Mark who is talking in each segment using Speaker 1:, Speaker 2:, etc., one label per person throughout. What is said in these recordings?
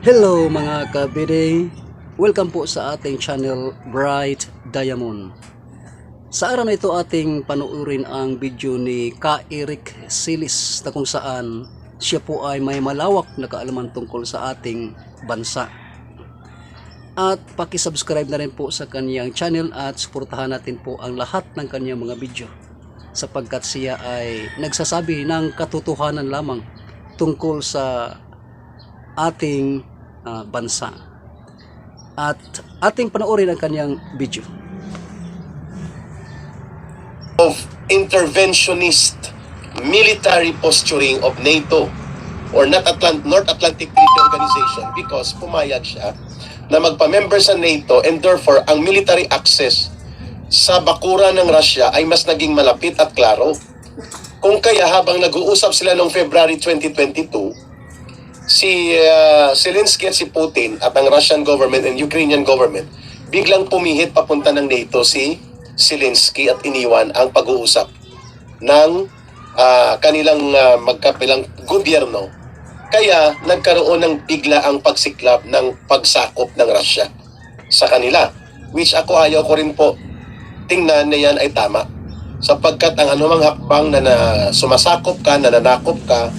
Speaker 1: Hello mga kabide! Welcome po sa ating channel Bright Diamond. Sa araw na ito ating panuurin ang video ni Ka Eric Silis na kung saan siya po ay may malawak na kaalaman tungkol sa ating bansa. At pakisubscribe na rin po sa kanyang channel at suportahan natin po ang lahat ng kanyang mga video sapagkat siya ay nagsasabi ng katotohanan lamang tungkol sa ating ah, bansa. At ating panoorin ang kanyang video.
Speaker 2: of interventionist military posturing of NATO or North, Atlant- North Atlantic Treaty Organization because pumayag siya na magpa-member sa NATO and therefore ang military access sa bakura ng Russia ay mas naging malapit at klaro. Kung kaya habang nag-uusap sila noong February 2022, si uh, Zelensky at si Putin at ang Russian government and Ukrainian government biglang pumihit papunta ng NATO si Zelensky at iniwan ang pag-uusap ng ah, kanilang ah, magkapilang gobyerno. Kaya nagkaroon ng bigla ang pagsiklab ng pagsakop ng Russia sa kanila. Which ako ayaw ko rin po tingnan na yan ay tama. Sapagkat ang anumang hakbang na, na sumasakop ka, nananakop ka,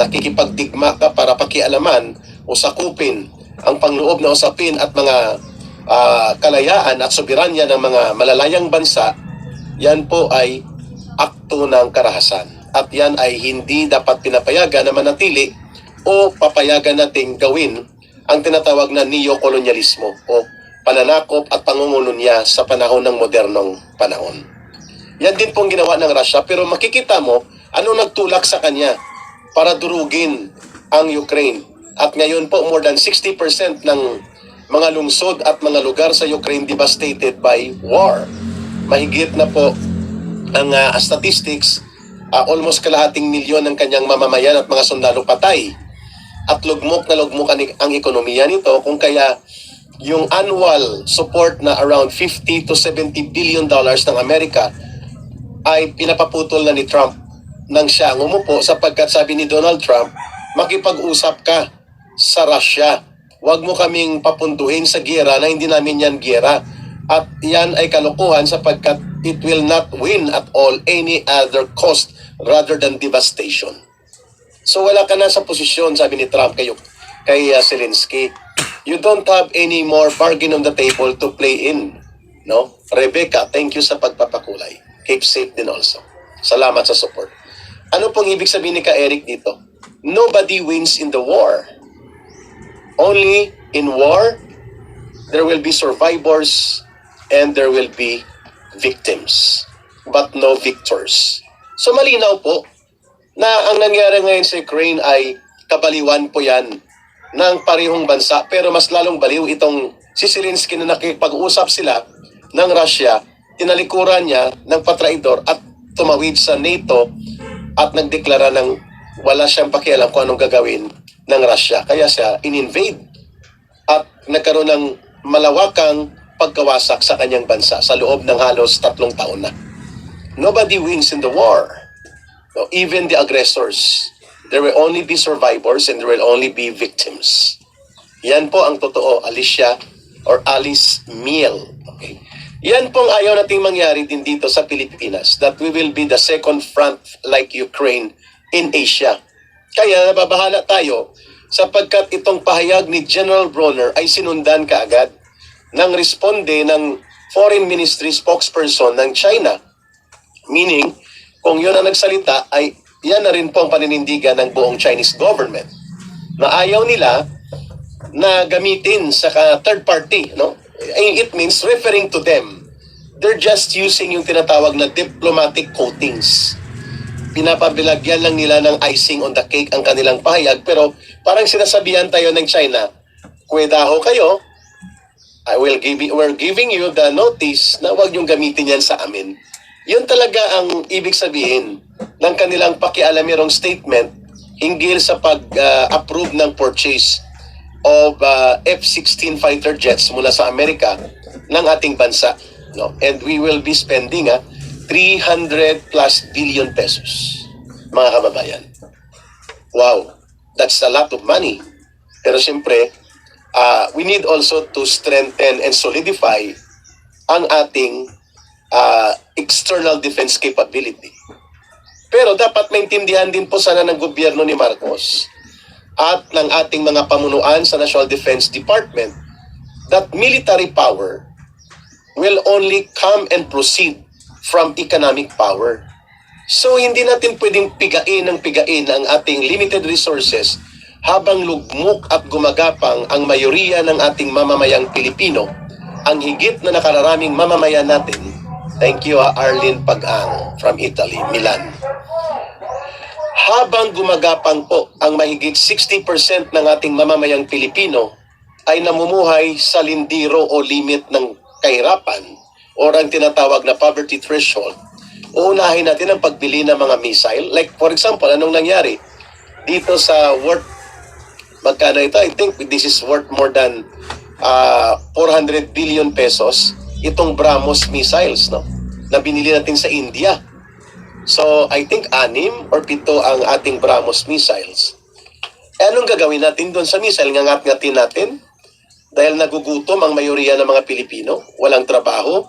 Speaker 2: nakikipagdigma ka para pakialaman o sakupin ang pangloob na usapin at mga ah, kalayaan at soberanya ng mga malalayang bansa, yan po ay akto ng karahasan. At yan ay hindi dapat pinapayagan na manatili o papayagan nating gawin ang tinatawag na neokolonyalismo o pananakop at pangungulunya sa panahon ng modernong panahon. Yan din pong ginawa ng Russia pero makikita mo ano nagtulak sa kanya para durugin ang Ukraine. At ngayon po more than 60% ng mga lungsod at mga lugar sa Ukraine devastated by war. Mahigit na po ang ah, statistics, ah, almost kalahating milyon ng kanyang mamamayan at mga sundalo patay. At lugmok na lugmok ang, ang ekonomiya nito kung kaya yung annual support na around 50 to 70 billion dollars ng Amerika ay pinapaputol na ni Trump nang siya ang umupo sapagkat sabi ni Donald Trump, makipag-usap ka sa Russia. Huwag mo kaming papuntuhin sa gera na hindi namin yan gera. At yan ay kalokohan sapagkat it will not win at all any other cost rather than devastation. So wala ka na sa posisyon, sabi ni Trump kayo, kay uh, Zelensky. You don't have any more bargain on the table to play in. No? Rebecca, thank you sa pagpapakulay. Keep safe din also. Salamat sa support. Ano pong ibig sabihin ni Ka Eric dito? Nobody wins in the war. Only in war, there will be survivors and there will be victims, but no victors. So malinaw po na ang nangyari ngayon sa Ukraine ay kabaliwan po yan ng parehong bansa pero mas lalong baliw itong si Zelensky na nakipag-usap sila ng Russia, tinalikuran niya ng patraidor at tumawid sa NATO at nagdeklara ng wala siyang pakialam kung anong gagawin ng Russia. Kaya siya in-invade at nagkaroon ng malawakang pagkawasak sa kanyang bansa sa loob ng halos tatlong taon na. Nobody wins in the war. No, even the aggressors. There will only be survivors and there will only be victims. Yan po ang totoo, Alicia or Alice Miel. Okay. Yan pong ayaw nating mangyari din dito sa Pilipinas that we will be the second front like Ukraine in Asia. Kaya nababahala tayo sapagkat itong pahayag ni General Bronner ay sinundan kaagad ng responde ng Foreign Ministry spokesperson ng China. Meaning, kung yun ang nagsalita ay yan na rin po ang paninindigan ng buong Chinese government na ayaw nila na gamitin sa third party, no? It means referring to them. They're just using yung tinatawag na diplomatic coatings. Pinapabilagyan lang nila ng icing on the cake ang kanilang pahayag pero parang sinasabihan tayo ng China, kwedaho kayo, I will give you, we're giving you the notice na huwag niyong gamitin yan sa amin. Yun talaga ang ibig sabihin ng kanilang pakialamirong statement hinggil sa pag-approve ng purchase of uh, F-16 fighter jets mula sa Amerika ng ating bansa. No? And we will be spending ah, 300 plus billion pesos, mga kababayan. Wow, that's a lot of money. Pero siyempre, uh, we need also to strengthen and solidify ang ating uh, external defense capability. Pero dapat maintindihan din po sana ng gobyerno ni Marcos at ng ating mga pamunuan sa National Defense Department that military power will only come and proceed from economic power. So hindi natin pwedeng pigain ng pigain ang ating limited resources habang lugmok at gumagapang ang mayoriya ng ating mamamayang Pilipino, ang higit na nakararaming mamamayan natin. Thank you, ah, Arlene Pag-ang from Italy, Milan. Habang gumagapang po ang mahigit 60% ng ating mamamayang Pilipino ay namumuhay sa lindiro o limit ng kahirapan or ang tinatawag na poverty threshold, uunahin natin ang pagbili ng mga missile. Like for example, anong nangyari? Dito sa worth, magkano ito? I think this is worth more than uh, 400 billion pesos itong BrahMos missiles no na binili natin sa India. So, I think anim or pito ang ating BrahMos missiles. Eh, anong gagawin natin doon sa missile? Ngangat-ngatin natin? Dahil nagugutom ang mayoriya ng mga Pilipino, walang trabaho,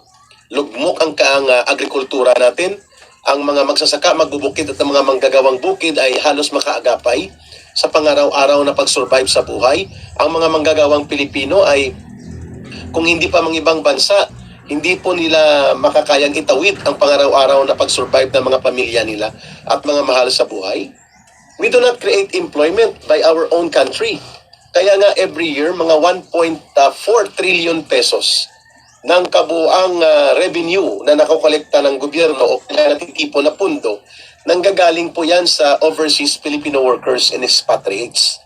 Speaker 2: lugmok ang kaang ah, agrikultura natin, ang mga magsasaka, magbubukid at ang mga manggagawang bukid ay halos makaagapay sa pangaraw-araw na pag-survive sa buhay. Ang mga manggagawang Pilipino ay kung hindi pa mga ibang bansa, hindi po nila makakayang itawid ang pangaraw-araw na pag-survive ng mga pamilya nila at mga mahal sa buhay. We do not create employment by our own country. Kaya nga every year, mga 1.4 trillion pesos ng kabuang ah, revenue na nakokolekta ng gobyerno o natitipo na pundo, nanggagaling po yan sa overseas Filipino workers and expatriates.